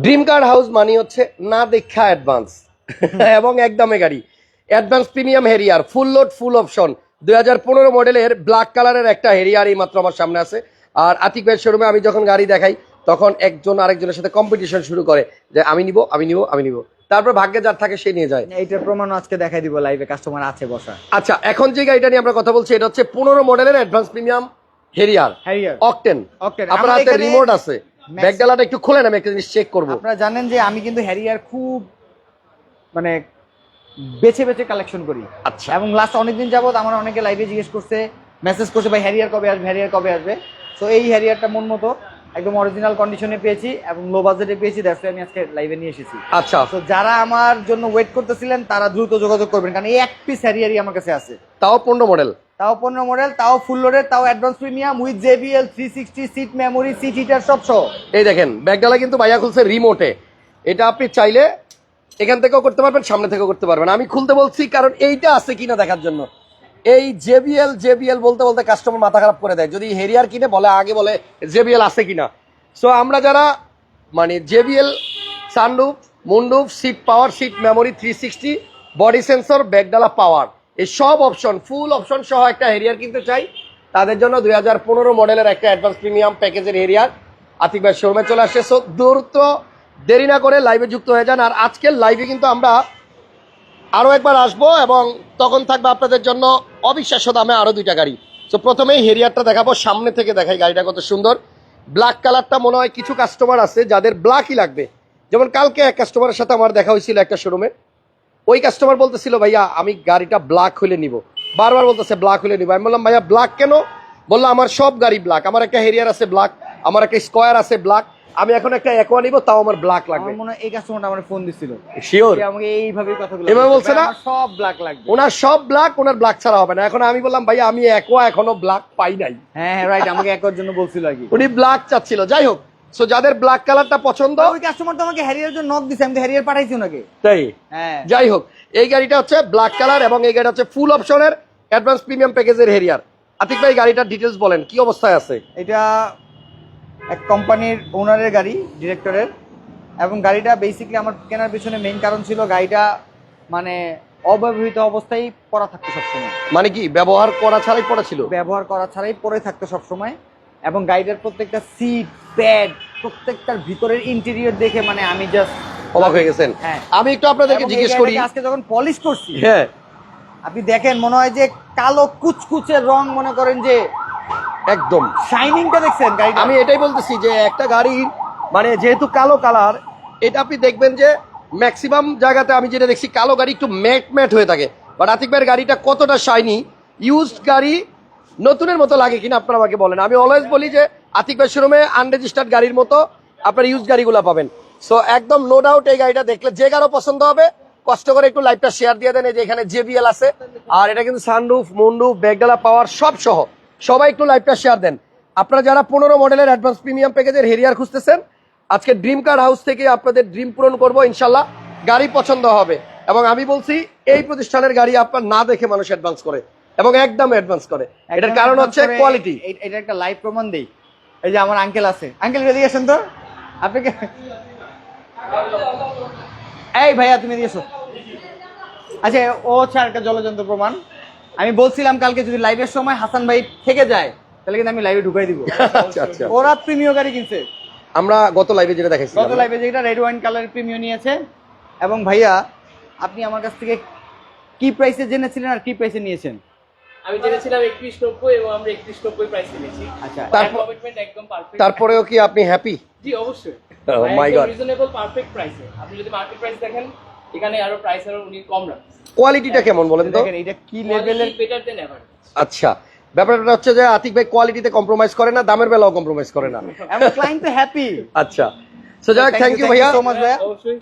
Dream car house মানি হচ্ছে না দেখা অ্যাডভান্স এবং একদমে গাড়ি। Advance premium Harrier full load full option দুই হাজার পনেরো মডেলের ব্ল্যাক কালারের একটা হেরিয়ার এই মাত্র আমার সামনে আছে। আর আতিক ভাইয়ের শোরুমে আমি যখন গাড়ি দেখাই তখন একজন আরেকজনের সাথে কম্পিটিশন শুরু করে যে আমি নিব আমি নিব আমি নিব। তারপর ভাগ্যে যার থাকে সে নিয়ে যায়। এইটার প্রমাণ আজকে দেখাই দিব লাইভে কাস্টমার আছে বসা আচ্ছা এখন যে গাড়িটা নিয়ে আমরা কথা বলছি এটা হচ্ছে পনেরো মডেলের advance premium Harrier Harrier octane Octane। আপনার হাতে রিমোট আছে। ব্যাগডালাটা একটু খুলেন আমি একটা জিনিস চেক করব। আপনারা জানেন যে আমি কিন্তু হ্যারিয়ার খুব মানে বেছে বেছে কালেকশন করি। আচ্ছা। এবং লাস্ট অনেকদিন যাবত আমার অনেকে লাইভে জিজ্ঞেস করছে মেসেজ করছে ভাই হ্যারিয়ার কবে আসবে? হ্যারিয়ার কবে আসবে? তো এই হ্যারিয়ারটা মন মতো একদম অরিজিনাল কন্ডিশনে পেয়েছি এবং লো বাজেটে পেয়েছি দ্যাটস আমি আজকে লাইভে নিয়ে এসেছি। আচ্ছা। তো যারা আমার জন্য ওয়েট করতেছিলেন তারা দ্রুত যোগাযোগ করবেন কারণ এই এক পিস হ্যারিয়ারই আমার কাছে আছে। তাও পনেরো মডেল তাও পনেরো মডেল তাও ফুল লোডের তাও advance premium with JBL three sixty seat memory seat heater সব সহ। এই দেখেন, ব্যাগডালা কিন্তু ভাইয়া খুলছে রিমোটে এটা আপনি চাইলে এখান থেকেও করতে পারবেন, সামনে থেকেও করতে পারবেন। আমি খুলতে বলছি, কারণ এইটা আছে কিনা দেখার জন্য। এই জেবিএল জেবিএল বলতে বলতে কাস্টমার মাথা খারাপ করে দেয়। যদি হেরিয়ার কিনে, বলে আগে বলে জেবিএল আছে কিনা। সো আমরা যারা মানে JBL sunroof moonroof seat power seat memory three sixty body sensor ব্যাগডালা power এই সব অপশন ফুল অপশন সহ একটা হেরিয়ার কিনতে চাই। তাদের জন্য দুই হাজার পনেরো মডেলের একটা অ্যাডভান্স প্রিমিয়াম প্যাকেজের হেরিয়ার আতিক ভাই শোরুমে চলে আসছে। সো দ্রুত দেরি না করে লাইভে যুক্ত হয়ে যান। আর আজকের লাইভে কিন্তু আমরা আরও একবার আসব এবং তখন থাকবে আপনাদের জন্য অবিশ্বাস্য দামে আরও দুইটা গাড়ি। তো প্রথমেই হেরিয়ারটা দেখাবো। সামনে থেকে দেখাই গাড়িটা কত সুন্দর। ব্ল্যাক কালারটা মনে হয় কিছু কাস্টমার আছে যাদের ব্ল্যাকই লাগবে। যেমন কালকে এক কাস্টমারের সাথে আমার দেখা হয়েছিল একটা শোরুমে ওই কাস্টমার বলতেছিল ভাইয়া আমি গাড়িটা ব্ল্যাক হলে নিব। বারবার বলতেছে ব্ল্যাক হলে নিব। আমি বললাম ভাইয়া ব্ল্যাক কেন? বলল আমার সব গাড়ি ব্ল্যাক আমার একটা হেরিয়ার আছে ব্ল্যাক আমার একটা স্কোয়ার আছে ব্ল্যাক আমি এখন একটা একোয়া নিব তাও আমার ব্ল্যাক লাগবে। আমার মনে হয় এই কাস্টমারটা আমার ফোন দিছিল। শিওর আমাকে এইভাবে কথাগুলো এভাবে বলছে। বলছে না? সব ব্ল্যাক লাগবে। ওনার সব ব্ল্যাক ওনার ব্ল্যাক ছাড়া হবে না। এখন আমি বললাম ভাইয়া আমি একোয়া এখনও ব্ল্যাক পাই নাই। হ্যাঁ হ্যাঁ রাইট আমাকে একর জন্য বলছিল আর কি। উনি ব্ল্যাক চাচ্ছিল। যাই হোক সো যাদের ব্ল্যাক কালারটা পছন্দ ওই কাস্টমার তো আমাকে হ্যারিয়ার জন্য নক দিছে আমি তো হ্যারিয়ার পাঠাইছি ওনাকে। তাই? হ্যাঁ। যাই হোক এই গাড়িটা হচ্ছে ব্ল্যাক কালার এবং এই গাড়িটা হচ্ছে ফুল অপশনের অ্যাডভান্স প্রিমিয়াম প্যাকেজের হেরিয়ার আতিক ভাই গাড়িটার ডিটেলস বলেন কি অবস্থায় আছে? এটা এক কোম্পানির ওনারের গাড়ি ডিরেক্টরের এবং গাড়িটা বেসিক্যালি আমার কেনার পিছনে মেইন কারণ ছিল গাড়িটা মানে অব্যবহৃত অবস্থায় পড়া থাকতো সবসময়। মানে কি ব্যবহার করা ছাড়াই পড়া ছিল? ব্যবহার করা ছাড়াই পড়ে থাকতো সবসময়। এবং গাড়িটার প্রত্যেকটা সিট প্যাড প্রত্যেকটার ভিতরের ইন্টেরিয়র দেখে মানে আমি জাস্ট অবাক হয়ে গেছেন। হ্যাঁ। আমি একটু আপনাদেরকে জিজ্ঞেস করি আজকে যখন পলিশ করছি হ্যাঁ। আপনি দেখেন মনে হয় যে কালো কুচকুচে রং মনে করেন যে একদম। শাইনিংটা দেখছেন গাড়িটা? আমি এটাই বলতেছি যে একটা গাড়ির মানে যেহেতু কালো কালার এটা আপনি দেখবেন যে ম্যাক্সিমাম জায়গাতে আমি যেটা দেখছি কালো গাড়ি একটু ম্যাট ম্যাট হয়ে থাকে। বাট আতিক ভাইয়ের গাড়িটা কতটা শাইনি ইউজড গাড়ি নতুনের মতো লাগে কিনা আপনারা আমাকে বলেন। আমি অলওয়েজ বলি যে আতিক ভাই শোরুমে আনরেজিস্টার্ড গাড়ির মতো আপনার ইউজ গাড়িগুলো পাবেন। সো একদম নো ডাউট এই গাড়িটা দেখলে যে কারও পছন্দ হবে, কষ্ট করে একটু লাইভটা শেয়ার দিয়ে দেন। এই যে এখানে জেবিএল আছে। আর এটা কিন্তু সানরুফ মুন্ডুফ ব্যাগডালা পাওয়ার সব সহ। সবাই একটু লাইভটা শেয়ার দেন। আপনারা যারা পনেরো মডেলের অ্যাডভান্স প্রিমিয়াম প্যাকেজের হেরিয়ার খুঁজতেছেন, আজকে ড্রিম কার হাউস থেকে আপনাদের ড্রিম পূরণ করব ইনশাল্লাহ গাড়ি পছন্দ হবে। এবং আমি বলছি, এই প্রতিষ্ঠানের গাড়ি আপনার না দেখে মানুষ অ্যাডভান্স করে। এবং একদম অ্যাডভান্স করে। এটার কারণ হচ্ছে কোয়ালিটি এটা একটা লাইভ প্রমাণ দেই। এই যে আমার আঙ্কেল আছে। আঙ্কেল এদিকে আসেন তো? আপনাকে এই ভাইয়া তুমি এসো আচ্ছা ও হচ্ছে একটা জলযন্ত্র প্রমাণ। আমি বলছিলাম কালকে যদি লাইভের সময় হাসান ভাই থেকে যায় তাহলে কিন্তু আমি লাইভে ঢুকাই দিব। আচ্ছা আচ্ছা ওরা প্রিমিয় গাড়ি কিনছে। আমরা গত লাইভে যেটা দেখাইছি গত লাইভে যেটা রেড ওয়াইন কালারের প্রিমিয় নিয়েছে। এবং ভাইয়া আপনি আমার কাছ থেকে কি প্রাইসে জেনেছিলেন আর কি প্রাইসে নিয়েছেন? আমি জেনেছিলাম একত্রিশ নব্বই এবং আমরা একত্রিশ নব্বই প্রাইস কিনেছি আচ্ছা কমিটমেন্ট একদম পারফেক্ট তারপরেও কি আপনি হ্যাপি জি অবশ্যই। My রিজনেবল পারফেক্ট প্রাইসে আপনি যদি মার্কেট প্রাইস দেখেন এখানে আরও প্রাইস আরও উনি কম রাখেন কোয়ালিটিটা কেমন বলেন তো? দেখেন এটা কি লেভেলের বেটার দেন এভার আচ্ছা ব্যাপারটা হচ্ছে যে আতিক ভাই কোয়ালিটিতে কম্প্রোমাইজ করে না দামের বেলাও কম্প্রোমাইজ করে না। এবং ক্লায়েন্ট তো হ্যাপি আচ্ছা সো যাই থ্যাংক ইউ ভাইয়া।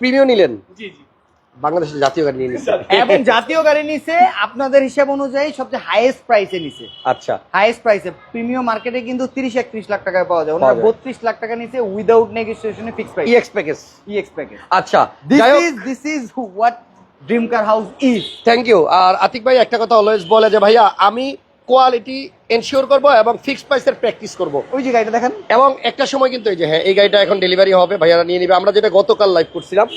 প্রিমিয়াম নিলেন। জি জি। বাংলাদেশের জাতীয় গাড়ি নিয়ে নিচ্ছে এবং জাতীয় গাড়ি নিছে আপনাদের হিসাব অনুযায়ী সবচেয়ে হাইয়েস্ট প্রাইসে নিছে। আচ্ছা। হাইয়েস্ট প্রাইসে প্রিমিয়াম মার্কেটে কিন্তু তিরিশ একত্রিশ লাখ টাকায় পাওয়া যায়। ওনারা যায়। বত্রিশ লাখ টাকা নিছে without নেগোসিয়েশনে fix price EX package EX package আচ্ছা this is this is what dream car house is thank you আর আতিক ভাই একটা কথা অলওয়েজ বলে যে ভাইয়া আমি কোয়ালিটি এনশিওর করব এবং ফিক্সড প্রাইসের প্র্যাকটিস করব। ওই যে গাড়িটা দেখেন। এবং একটা সময় কিন্তু এই যে হ্যাঁ এই গাড়িটা এখন ডেলিভারি হবে ভাইয়ারা নিয়ে নিবে। আমরা যেটা গতকাল লাইভ করছিলাম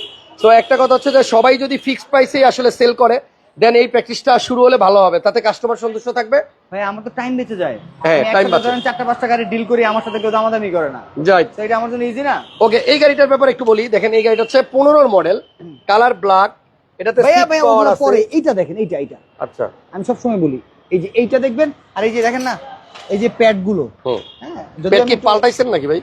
তো একটা কথা হচ্ছে যে সবাই যদি ফিক্সড প্রাইসেই আসলে সেল করে দেন এই প্র্যাকটিসটা শুরু হলে ভালো হবে। তাতে কাস্টমার সন্তুষ্ট থাকবে? ভাই আমার তো টাইম বেঁচে যায়। হ্যাঁ, একসাথে বাঁচে। ধরেন চারটা পাঁচটা গাড়ি ডিল করি আমার সাথে কেউ দামাদামি করে না। যাই তো এটা আমার জন্য ইজি না? ওকে এই গাড়িটার ব্যাপারে একটু বলি। দেখেন এই গাড়িটা হচ্ছে পনেরোর মডেল কালার ব্ল্যাক এটাতে ভাইয়া ভাইয়া ওগুলো পরে এইটা দেখেন এইটা এইটা। আচ্ছা। আমি সবসময় বলি এই যে এইটা দেখবেন আর এই যে দেখেন না এই যে প্যাডগুলো। হ্যাঁ পেট কি পাল্টাইছেন নাকি ভাই?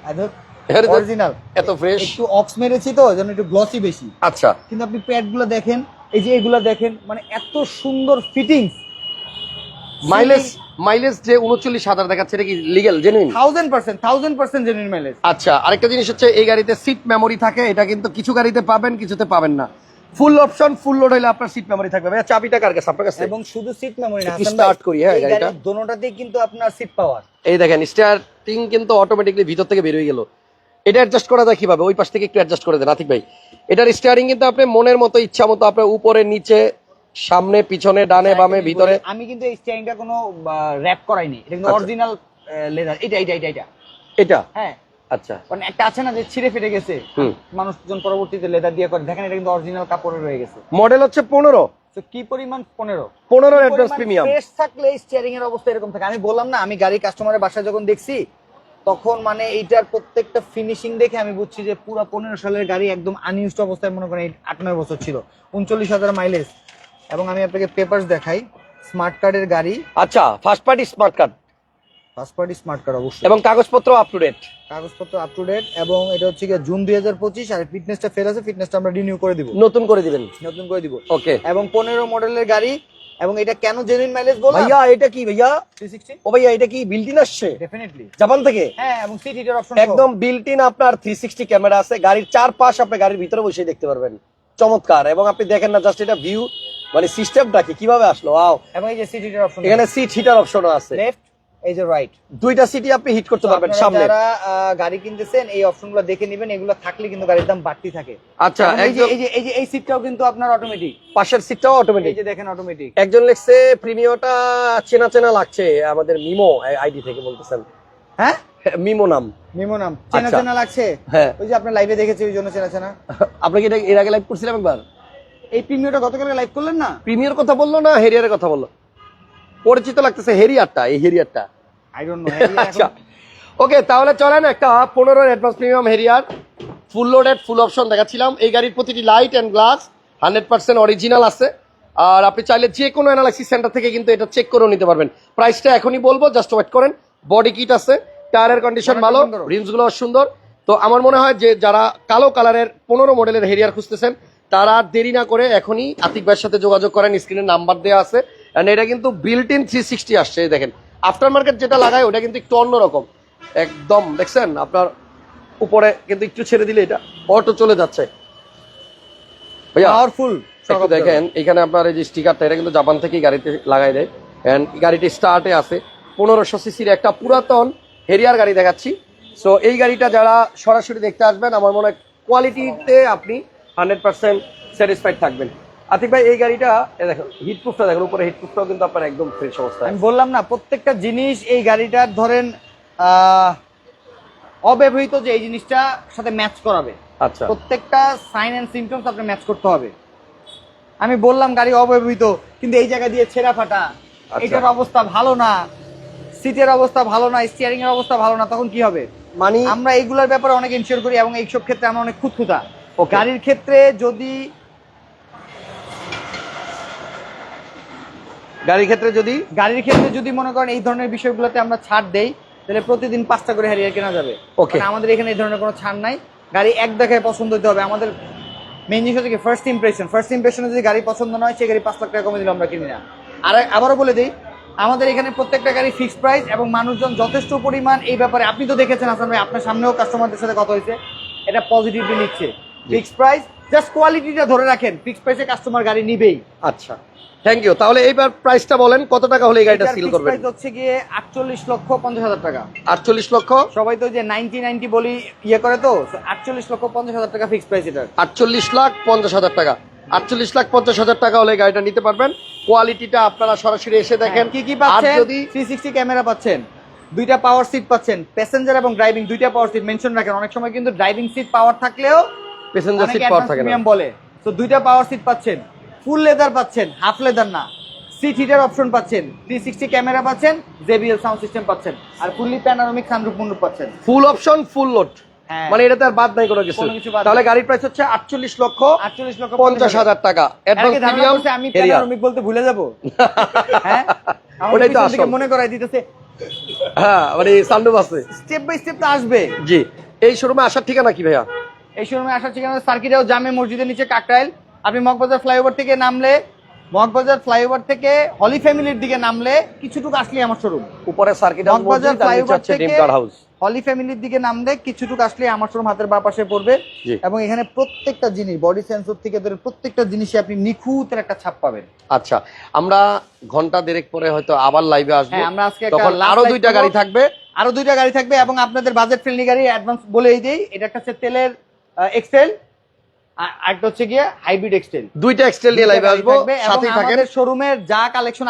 অরিজিনাল এত ফ্রেশ একটু অক্স মেরেছি তো জন্য একটু গ্লসি বেশি। আচ্ছা। কিন্তু আপনি প্যাডগুলো দেখেন এই যে এগুলো দেখেন মানে এত সুন্দর ফিটিংস মাইলেজ মাইলেজ যে উনচল্লিশ হাজার দেখাচ্ছে এটা কি legal genuine thousand percent thousand percent genuine mileage আচ্ছা আরেকটা জিনিস হচ্ছে এই গাড়িতে সিট মেমোরি থাকে এটা কিন্তু কিছু গাড়িতে পাবেন কিছুতে পাবেন না। ফুল অপশন ফুল লোড হলে আপনার সিট মেমোরি থাকবে। ভাইয়া চাবিটা কার কাছে? আপনার কাছে? এবং শুধু সিট মেমোরি না হাসান করি, হ্যাঁ, গাড়িটা। দোনোটাতেই কিন্তু আপনার সিট পাওয়ার এই দেখেন স্টার্টিং কিন্তু অটোমেটিকলি ভিতর থেকে বের হয়ে গেল। এটা অ্যাডজাস্ট করা যায় কীভাবে? ওই পাশ থেকে একটু অ্যাডজাস্ট করে দেন আতিক ভাই। এটার স্টিয়ারিং কিন্তু আপনি মনের মতো ইচ্ছা মতো আপনার উপরে নিচে সামনে পিছনে ডানে বামে ভিতরে। আমি কিন্তু এই স্টিয়ারিংটা কোনো র‍্যাপ করাইনি এটা কিন্তু। অরিজিনাল লেদার এটা এটা এটা এটা এটা? হ্যাঁ। আচ্ছা। মানে একটা আছে না যে ছিঁড়ে ফেটে গেছে। মানুষজন পরবর্তীতে লেদার দিয়ে করে। দেখেন এটা কিন্তু অরিজিনাল কাপড়ে রয়ে গেছে। মডেল হচ্ছে পনেরো। তো কি পরিমাণ পনেরো? পনেরো অ্যাডভান্স প্রিমিয়াম ফ্রেশ থাকলে স্টিয়ারিং এর অবস্থা এরকম থাকে। আমি বললাম না আমি গাড়ি কাস্টমারের বাসায় যখন দেখছি তখন মানে এইটার প্রত্যেকটা ফিনিশিং দেখে আমি বুঝছি যে পুরো পনেরো সালের গাড়ি একদম আনইউজড অবস্থায় মনে করেন আট নয় বছর ছিল। উনচল্লিশ হাজার মাইলেজ এবং আমি আপনাকে পেপারস দেখাই। স্মার্ট কার্ডের গাড়ি। আচ্ছা first party smart card first party smart card অবশ্যই। এবং কাগজপত্র আপ টু ডেট কাগজপত্র আপ টু ডেট এবং এটা হচ্ছে গিয়ে জুন দুই হাজার পঁচিশ আর ফিটনেসটা ফের আছে ফিটনেসটা আমরা রিনিউ করে দিব। নতুন করে দিবেন। নতুন করে দিব। ওকে এবং পনেরো মডেলের গাড়ি এবং এটা কেন জেনুইন মাইলেজ বলো ভাইয়া এটা কি ভাইয়া? থ্রি সিক্সটি ও ভাইয়া এটা কি বিল্টিন আসছে? ডেফিনেটলি জাপান থেকে? হ্যাঁ এবং সিট হিটার অপশন একদম বিল্টিন আপনার থ্রি সিক্সটি ক্যামেরা আছে গাড়ির চার পাশ আপনি গাড়ির ভিতরে বসে দেখতে পারবেন। চমৎকার এবং আপনি দেখেন না জাস্ট এটা ভিউ মানে সিস্টেমটা কি কীভাবে আসলো? ওয়াও এবং এই যে সিট হিটার অপশন এখানে সিট হিটার অপশনও আছে। লেফট এই যে রাইট দুইটা সিটি আপনি হিট করতে পারবেন সামনে। যারা গাড়ি কিনতেছেন এই অপশনগুলো দেখে নেবেন এগুলো থাকলে কিন্তু গাড়ির দাম বাড়তি থাকে। আচ্ছা এই যে এই যে এই সিটটাও কিন্তু আপনার অটোমেটিক পাশের সিটটাও এই যে দেখেন অটোমেটিক একজন লিখছে প্রিমিয়টা চেনা চেনা লাগছে আমাদের মিমো আইডি থেকে বলতেছেন। হ্যাঁ? মিমো নাম। মিমো নাম। চেনা আচ্ছা। চেনা লাগছে? হ্যাঁ। ওই যে আপনার লাইভে দেখেছি ওই জন্য চেনা চেনা। আপনি কি এটা এর আগে লাইভ করছিলাম একবার। এই প্রিমিয়টা গতকালকে লাইভ করলেন না? প্রিমিয়র কথা বলল না হেরিয়ারের কথা বলল? পরিচিত লাগতেছে হেরিয়ারটা এই হেরিয়ারটা। আই ডোন্ট আচ্ছা। ওকে তাহলে চলেন একটা পনেরো advance premium Harrier full loaded full option দেখাচ্ছিলাম। এই গাড়ির প্রতিটি light and glass hundred percent original আছে। আর আপনি চাইলে যে কোনো অ্যানালাইসিস সেন্টার থেকে কিন্তু এটা চেক করেও নিতে পারবেন। প্রাইসটা এখনই বলব জাস্ট ওয়েট করেন। বডি কিট আছে টায়ারের কন্ডিশন ভালো। রিমসগুলো সুন্দর। তো আমার মনে হয় যে যারা কালো কালারের পনেরো মডেলের হেরিয়ার খুঁজতেছেন তারা দেরি না করে এখনই আতিক ভাইয়ের সাথে যোগাযোগ করেন স্ক্রিনে নাম্বার দেওয়া আছে। অ্যান্ড এটা কিন্তু বিল্ট ইন থ্রি সিক্সটি আসছে দেখেন। আফটার মার্কেট যেটা লাগায় ওটা কিন্তু একটু অন্যরকম একদম দেখছেন? আপনার উপরে কিন্তু একটু ছেড়ে দিলে এটা অটো চলে যাচ্ছে। পাওয়ারফুল দেখেন এখানে আপনার এই যে স্টিকারটা এটা কিন্তু জাপান থেকেই গাড়িতে লাগাই দেয়। এন্ড গাড়িটি স্টার্টে আছে। পনেরোশো সিসির একটা পুরাতন হেরিয়ার গাড়ি দেখাচ্ছি। সো এই গাড়িটা যারা সরাসরি দেখতে আসবেন আমার মনে হয় কোয়ালিটিতে আপনি হান্ড্রেড পার্সেন্ট স্যাটিসফাইড থাকবেন। আতিক ভাই এই গাড়িটা দেখো হিটপ্রুফটা দেখেন উপরে হিটপ্রুফটাও কিন্তু আপনার একদম ফ্রেশ অবস্থায় আমি বললাম না প্রত্যেকটা জিনিস এই গাড়িটার ধরেন অব্যবহৃত যে এই জিনিসটা সাথে ম্যাচ করাবে। আচ্ছা। প্রত্যেকটা সাইন এন্ড সিমটমস আপনার ম্যাচ করতে হবে। আমি বললাম গাড়ি অব্যবহৃত কিন্তু এই জায়গা দিয়ে ছেঁড়া ফাটা আচ্ছা। এটার অবস্থা ভালো না সিটের অবস্থা ভালো না স্টিয়ারিং এর অবস্থা ভালো না তখন কি হবে? মানে আমরা এইগুলোর ব্যাপারে অনেক ইনশিওর করি এবং এইসব ক্ষেত্রে আমরা অনেক খুঁতখুতা. গাড়ির ক্ষেত্রে যদি গাড়ির ক্ষেত্রে যদি? গাড়ির ক্ষেত্রে যদি মনে করেন এই ধরনের বিষয়গুলোতে আমরা ছাড় দেই তাহলে প্রতিদিন পাঁচটা করে হ্যারিয়ার কেনা যাবে। ওকে। আমাদের এখানে এই ধরনের কোনো ছাড় নাই। গাড়ি এক দেখায় পছন্দ হতে হবে। আমাদের মেন জিনিস হচ্ছে ফার্স্ট ইমপ্রেশন ফার্স্ট ইমপ্রেশনে যদি গাড়ি পছন্দ নয় সেই গাড়ি পাঁচ লাখ টাকা কমে দিলে আমরা কিনি না। আর আবারও বলে দিই আমাদের এখানে প্রত্যেকটা গাড়ি ফিক্সড প্রাইস এবং মানুষজন যথেষ্ট পরিমাণ এই ব্যাপারে আপনি তো দেখেছেন হাসান ভাই আপনার সামনেও কাস্টমারদের সাথে কথা হয়েছে। এটা পজিটিভলি নিচ্ছে। ফিক্সড প্রাইস জাস্ট কোয়ালিটিটা ধরে রাখেন। ফিক্সড প্রাইসে কাস্টমার গাড়ি নিবেই। আচ্ছা। থ্যাংক ইউ তাহলে এইবার প্রাইসটা বলেন কত টাকা হলে এই গাড়িটা সিল করবেন? price হচ্ছে গিয়ে আটচল্লিশ লক্ষ পঞ্চাশ হাজার টাকা। আটচল্লিশ লক্ষ? সবাই তো যে নাইনটি নাইনটি বলি ইয়ে করে তো আটচল্লিশ লক্ষ পঞ্চাশ হাজার টাকা ফিক্সড প্রাইস এটার। আটচল্লিশ লাখ পঞ্চাশ হাজার টাকা। আটচল্লিশ লাখ পঞ্চাশ হাজার টাকা হলে এই গাড়িটা নিতে পারবেন। কোয়ালিটিটা আপনারা সরাসরি এসে দেখেন। হ্যাঁ, কি কি আর পাচ্ছেন যদি থ্রি সিক্সটি ক্যামেরা পাচ্ছেন দুইটা পাওয়ার সিট পাচ্ছেন প্যাসেঞ্জার এবং ড্রাইভিং দুইটা পাওয়ার সিট মেনশন রাখেন। অনেক সময় কিন্তু ড্রাইভিং সিট পাওয়ার থাকলেও প্যাসেঞ্জার সিট পাওয়ার থাকে না। বলে। তো দুইটা পাওয়ার সিট পাচ্ছেন। ফুল লেদার পাচ্ছেন হাফ লেদার না। সিট হিটার অপশন পাচ্ছেন থ্রি সিক্সটি ক্যামেরা পাচ্ছেন জেবিএল সাউন্ড সিস্টেম পাচ্ছেন আর ফুললি প্যানারোমিক সানরুফ মুন্ডুপ পাচ্ছেন। Full option full load. মানে এটাতে আর বাদ নাই কোনো কিছু। তাহলে গাড়ির প্রাইস হচ্ছে আটচল্লিশ লক্ষ আটচল্লিশ লক্ষ পঞ্চাশ হাজার টাকা। অ্যাডভান্স প্রিমিয়াম আমি প্যানারোমিক বলতে ভুলে যাব? হ্যাঁ? ওটাই তো আসল। মনে করাই দিতেছে। হ্যাঁ মানে সানরুফ আছে। স্টেপ বাই স্টেপ তো আসবে। জি। এই শোরুমে আসার ঠিকানা কি ভাইয়া? এই শোরুমে আসার ঠিকানা সার্কিটেও জামে মসজিদের নিচে কাকরাইল। আপনি মগবাজার ফ্লাইওভার থেকে নামলে মগবাজার ফ্লাইওভার থেকে হলি ফ্যামিলির দিকে নামলে কিছুটুকু আসলে আমার শোরুম উপরে সার্কিট মগবাজার ফ্লাইওভার থেকে হাউস হলি ফ্যামিলির দিকে নামলে কিছুটুকু আসলে আমার শোরুম হাতের বা পাশে পড়বে। এবং এখানে প্রত্যেকটা জিনিস বডি সেন্সর থেকে ধরে প্রত্যেকটা জিনিসে আপনি নিখুঁতের একটা ছাপ পাবেন। আচ্ছা আমরা ঘণ্টা দেড়েক পরে হয়তো আবার লাইভে আসব। হ্যাঁ আমরা আজকে তখন আরও দুইটা গাড়ি থাকবে। আরও দুইটা গাড়ি থাকবে এবং আপনাদের বাজেট ফ্রেন্ডলি গাড়ি অ্যাডভান্স বলেই দেই। এটা একটা হচ্ছে তেলের এক্সেল আরেকটা হচ্ছে গিয়ে হাইব্রিড এক্সেল দুইটা এক্সটেল নিয়ে লাইভে আসব সাথেই থাকেন। শোরুমের যা কালেকশন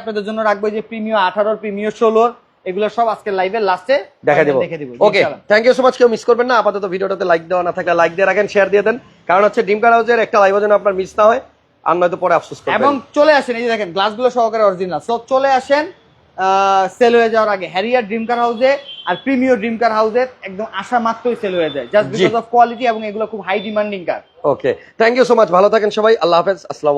আপনাদের জন্য রাখব যে প্রিমিয় আঠারোর প্রিমিয় ষোলোর এগুলো সব আজকে লাইভে লাস্টে দেখা দেবো। Okay thank you so much কেউ মিস করবেন না। আপাতত ভিডিওটাতে লাইক দেওয়া না থাকলে লাইক দিয়ে রাখেন শেয়ার দিয়ে দেন। কারণ হচ্ছে ডিম কার হাউসের একটা লাইভ যেন আপনার মিস না হয় আর নয়তো পরে আফসোস করবেন। এবং চলে আসেন এই যে দেখেন গ্লাসগুলো সহকারে অরিজিনাল সো চলে আসেন সেল হয়ে যাওয়ার আগে হ্যারিয়ার ড্রিম কার হাউসে আর প্রিমিয় ড্রিম কার হাউসে একদম আসা মাত্রই সেল হয়ে যায়। জাস্ট। বিকজ অফ কোয়ালিটি এবং এগুলো খুব high demanding car okay thank you so much ভালো থাকেন সবাই আল্লাহ হাফেজ আসসালাম